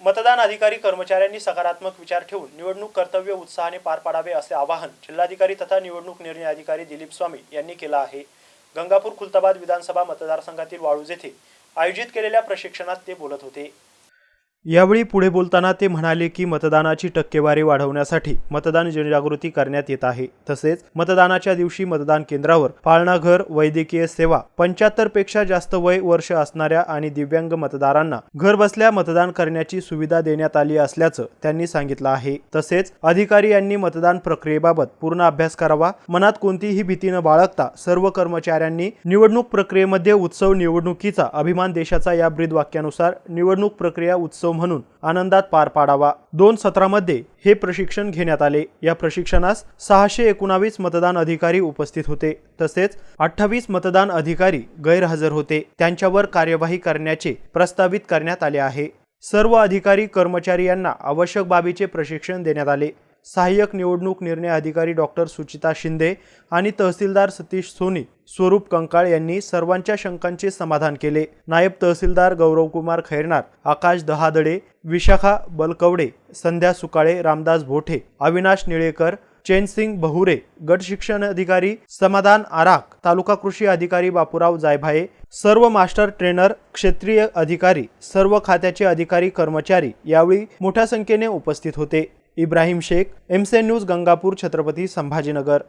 मतदान अधिकारी कर्मचाऱ्यांनी सकारात्मक विचार ठेवून निवडणूक कर्तव्य उत्साहाने पार पाडावे असे आवाहन जिल्हाधिकारी तथा निवडणूक निर्णय अधिकारी दिलीप स्वामी यांनी केलं आहे. गंगापूर खुलताबाद विधानसभा मतदारसंघातील वाळूज येथे आयोजित केलेल्या प्रशिक्षणात ते बोलत होते. यावेळी पुढे बोलताना ते म्हणाले की मतदानाची टक्केवारी वाढवण्यासाठी मतदान जनजागृती करण्यात येत आहे. तसेच मतदानाच्या दिवशी मतदान केंद्रावर पाळणाघर वैद्यकीय सेवा पंच्याहत्तरपेक्षा जास्त वय वर्ष असणाऱ्या आणि दिव्यांग मतदारांना घर बसल्या मतदान करण्याची सुविधा देण्यात आली असल्याचं त्यांनी सांगितलं आहे. तसेच अधिकारी यांनी मतदान प्रक्रियेबाबत पूर्ण अभ्यास करावा. मनात कोणतीही भीती न बाळगता सर्व कर्मचाऱ्यांनी निवडणूक प्रक्रियेमध्ये उत्सव निवडणुकीचा अभिमान देशाचा या ब्रीद वाक्यानुसार निवडणूक प्रक्रिया उत्सव म्हणून आनंदात पार पाडावा. दोन सत्रामध्ये हे प्रशिक्षण घेण्यात आले. या प्रशिक्षणास सहाशे एकोणावीस मतदान अधिकारी उपस्थित होते. तसेच अठ्ठावीस मतदान अधिकारी गैरहजर होते. त्यांच्यावर कार्यवाही करण्याचे प्रस्तावित करण्यात आले आहे. सर्व अधिकारी कर्मचारी यांना आवश्यक बाबीचे प्रशिक्षण देण्यात आले. सहाय्यक निवडणूक निर्णय अधिकारी डॉक्टर सुचिता शिंदे आणि तहसीलदार सतीश सोनी स्वरूप कंकाळ यांनी सर्वांच्या शंकांचे समाधान केले. नायब तहसीलदार गौरवकुमार खैरनार आकाश दहादडे विशाखा बलकवडे संध्या सुकाळे रामदास भोठे अविनाश निळेकर चैनसिंग बहुरे गट शिक्षण अधिकारी समाधान आराक तालुका कृषी अधिकारी बापूराव जायभाये सर्व मास्टर ट्रेनर क्षेत्रीय अधिकारी सर्व खात्याचे अधिकारी कर्मचारी यावेळी मोठ्या संख्येने उपस्थित होते. इब्राहिम शेख एमसे न्यूज गंगापूर छत्रपती संभाजीनगर.